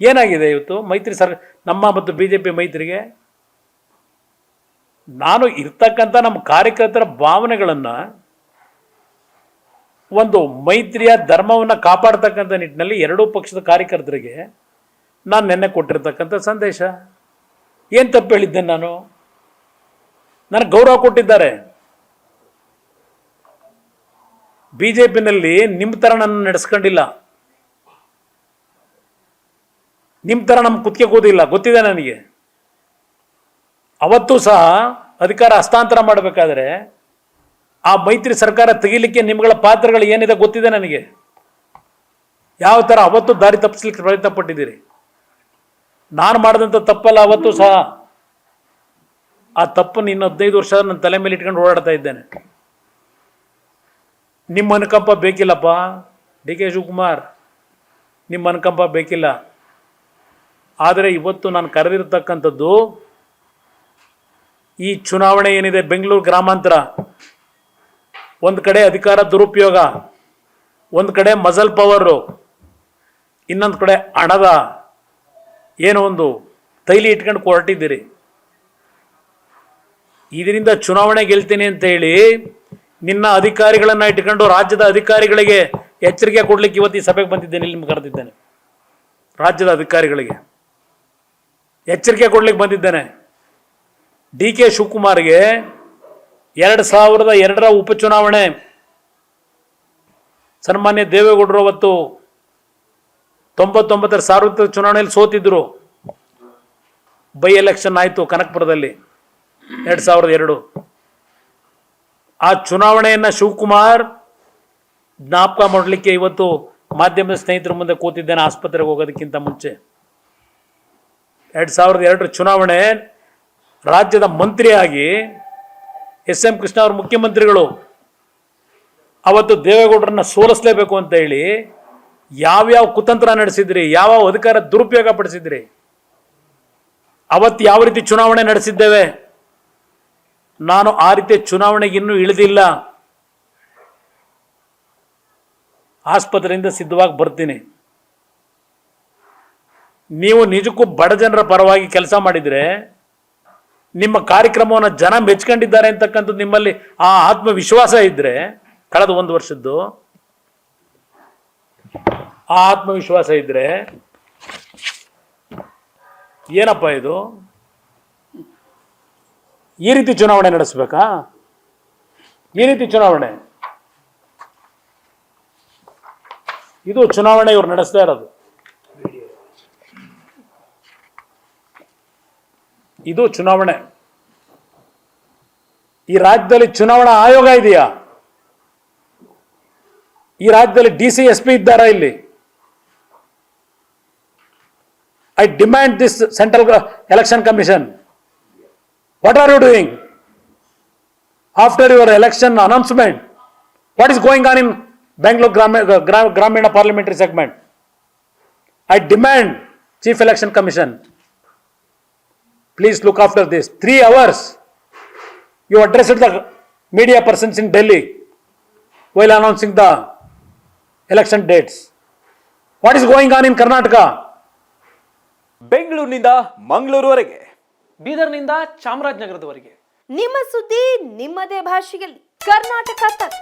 ಏನಾಗಿದೆ ಇವತ್ತು? ಮೈತ್ರಿ ಸರ್, ನಮ್ಮ ಮತ್ತು ಬಿ ಜೆ ಪಿ ಮೈತ್ರಿಗೆ? ನಾನು ಇರ್ತಕ್ಕಂಥ ನಮ್ಮ ಕಾರ್ಯಕರ್ತರ ಭಾವನೆಗಳನ್ನು ಒಂದು ಮೈತ್ರಿಯ ಧರ್ಮವನ್ನು ಕಾಪಾಡ್ತಕ್ಕಂಥ ನಿಟ್ಟಿನಲ್ಲಿ ಎರಡೂ ಪಕ್ಷದ ಕಾರ್ಯಕರ್ತರಿಗೆ ನಾನು ನೆನ್ನೆ ಕೊಟ್ಟಿರ್ತಕ್ಕಂಥ ಸಂದೇಶ. ಏನು ತಪ್ಪು ಹೇಳಿದ್ದೆ ನಾನು? ನನಗೆ ಗೌರವ ಕೊಟ್ಟಿದ್ದಾರೆ. ಬಿ ಜೆ ಪಿನಲ್ಲಿ ನಿಮ್ಮ ಥರ ನನ್ನ ನಡೆಸ್ಕೊಂಡಿಲ್ಲ. ನಿಮ್ಮ ಥರ ನಮ್ಮ ಕುತ್ತಿಗೆ ಕೂದಿಲ್ಲ ಗೊತ್ತಿದೆ ನನಗೆ. ಅವತ್ತು ಸಹ ಅಧಿಕಾರ ಹಸ್ತಾಂತರ ಮಾಡಬೇಕಾದ್ರೆ ಆ ಮೈತ್ರಿ ಸರ್ಕಾರ ತೆಗಿಲಿಕ್ಕೆ ನಿಮ್ಗಳ ಪಾತ್ರಗಳು ಏನಿದೆ ಗೊತ್ತಿದೆ ನನಗೆ. ಯಾವ ಥರ ಅವತ್ತು ದಾರಿ ತಪ್ಪಿಸ್ಲಿಕ್ಕೆ ಪ್ರಯತ್ನ ಪಟ್ಟಿದ್ದೀರಿ? ನಾನು ಮಾಡಿದಂಥ ತಪ್ಪಲ್ಲ ಅವತ್ತು ಸಹ. ಆ ತಪ್ಪನ್ನು ಇನ್ನು ಹದಿನೈದು ವರ್ಷ ನನ್ನ ತಲೆ ಮೇಲೆ ಇಟ್ಕೊಂಡು ಓಡಾಡ್ತಾ ಇದ್ದೇನೆ. ನಿಮ್ಮ ಅನುಕಂಪ ಬೇಕಿಲ್ಲಪ್ಪ, ಡಿ ಕೆ ಶಿವಕುಮಾರ್. ನಿಮ್ಮ ಅನುಕಂಪ ಬೇಕಿಲ್ಲ. ಆದರೆ ಇವತ್ತು ನಾನು ಕರೆದಿರ್ತಕ್ಕಂಥದ್ದು ಈ ಚುನಾವಣೆ ಏನಿದೆ, ಬೆಂಗಳೂರು ಗ್ರಾಮಾಂತರ, ಒಂದು ಕಡೆ ಅಧಿಕಾರ ದುರುಪಯೋಗ, ಒಂದು ಕಡೆ ಮಜಲ್ ಪವರು, ಇನ್ನೊಂದು ಕಡೆ ಹಣದ ಏನೋ ಒಂದು ತೈಲಿ ಇಟ್ಕೊಂಡು ಕೊರಟಿದ್ದೀರಿ. ಇದರಿಂದ ಚುನಾವಣೆ ಗೆಲ್ತೀನಿ ಅಂತ ಹೇಳಿ ನಿನ್ನ ಅಧಿಕಾರಿಗಳನ್ನು ಇಟ್ಕೊಂಡು ರಾಜ್ಯದ ಅಧಿಕಾರಿಗಳಿಗೆ ಎಚ್ಚರಿಕೆ ಕೊಡ್ಲಿಕ್ಕೆ ಇವತ್ತು ಈ ಸಭೆಗೆ ಬಂದಿದ್ದೇನೆ, ಇಲ್ಲಿ ಕರೆದಿದ್ದೇನೆ. ರಾಜ್ಯದ ಅಧಿಕಾರಿಗಳಿಗೆ. ಎಚ್ಚರಿಕೆ ಕೊಡ್ಲಿಕ್ಕೆ ಬಂದಿದ್ದೇನೆ. ಡಿ ಕೆ ಶಿವಕುಮಾರ್ಗೆ ಎರಡು ಸಾವಿರದ ಎರಡರ ಉಪಚುನಾವಣೆ. ಸನ್ಮಾನ್ಯ ದೇವೇಗೌಡರು ಅವತ್ತು ತೊಂಬತ್ತೊಂಬತ್ತರ ಸಾರ್ವತ್ರಿಕ ಚುನಾವಣೆಯಲ್ಲಿ ಸೋತಿದ್ರು. ಬೈ ಎಲೆಕ್ಷನ್ ಆಯಿತು ಕನಕಪುರದಲ್ಲಿ ಎರಡು ಸಾವಿರದ ಎರಡು. ಆ ಚುನಾವಣೆಯನ್ನು ಶಿವಕುಮಾರ್ ಜ್ಞಾಪಕ ಮಾಡಲಿಕ್ಕೆ ಇವತ್ತು ಮಾಧ್ಯಮದ ಸ್ನೇಹಿತರ ಮುಂದೆ ಕೂತಿದ್ದೇನೆ, ಆಸ್ಪತ್ರೆಗೆ ಹೋಗೋದಕ್ಕಿಂತ ಮುಂಚೆ. ಎರಡು ಸಾವಿರದ ಎರಡರ ಚುನಾವಣೆ ರಾಜ್ಯದ ಮಂತ್ರಿಯಾಗಿ ಎಸ್ ಎಂ ಕೃಷ್ಣ ಅವರು ಮುಖ್ಯಮಂತ್ರಿಗಳು ಅವತ್ತು ದೇವೇಗೌಡರನ್ನ ಸೋಲಿಸಲೇಬೇಕು ಅಂತ ಹೇಳಿ ಯಾವ್ಯಾವ ಕುತಂತ್ರ ನಡೆಸಿದ್ರಿ ಯಾವ ಅಧಿಕಾರ ದುರುಪಯೋಗ ಪಡಿಸಿದ್ರಿ, ಅವತ್ತು ಯಾವ ರೀತಿ ಚುನಾವಣೆ ನಡೆಸಿದ್ದೇವೆ, ನಾನು ಆ ರೀತಿ ಚುನಾವಣೆಗೆ ಇನ್ನೂ ಇಳಿದಿಲ್ಲ, ಆಸ್ಪತ್ರೆಯಿಂದ ಸಿದ್ಧವಾಗಿ ಬರ್ತೀನಿ. ನೀವು ನಿಜಕ್ಕೂ ಬಡ ಜನರ ಪರವಾಗಿ ಕೆಲಸ ಮಾಡಿದರೆ ನಿಮ್ಮ ಕಾರ್ಯಕ್ರಮವನ್ನು ಜನ ಮೆಚ್ಕೊಂಡಿದ್ದಾರೆ ಅಂತಕ್ಕಂಥದ್ದು ನಿಮ್ಮಲ್ಲಿ ಆ ಆತ್ಮವಿಶ್ವಾಸ ಇದ್ದರೆ ಕಳೆದ ಒಂದು ವರ್ಷದ್ದು, ಆ ಆತ್ಮವಿಶ್ವಾಸ ಇದ್ದರೆ ಏನಪ್ಪ ಇದು? ಈ ರೀತಿ ಚುನಾವಣೆ ನಡೆಸಬೇಕಾ? ಈ ರೀತಿ ಚುನಾವಣೆ. ಇದು ಚುನಾವಣೆ ಇವ್ರು ನಡೆಸ್ತಾ ಇರೋದು. ಇದು ಚುನಾವಣೆ ಈ ರಾಜ್ಯದಲ್ಲಿ ಚುನಾವಣಾ ಆಯೋಗ ಇದೆಯಾ ಈ ರಾಜ್ಯದಲ್ಲಿ ಡಿ ಸಿ ಎಸ್ ಪಿ ಇದ್ದಾರಾ ಇಲ್ಲಿ I demand this central election commission what are you doing after your election announcement what is going on in Bengaluru ಗ್ರಾಮೀಣ ಗ್ರಾಮೀಣ parliamentary segment I demand chief election commission please look after this. Three hours you addressed the media persons in Delhi while announcing the election dates. What is going on in Karnataka? ಬೆಂಗಳೂರಿನಿಂದ ಮಂಗಳೂರುವರೆಗೆ ಬೀದರ್ನಿಂದ ಚಾಮರಾಜನಗರದವರೆಗೆ ನಿಮ್ಮ ಸುದ್ದಿ ನಿಮ್ಮದೇ ಭಾಷೆಯಲ್ಲಿ ಕರ್ನಾಟಕ ತಕ್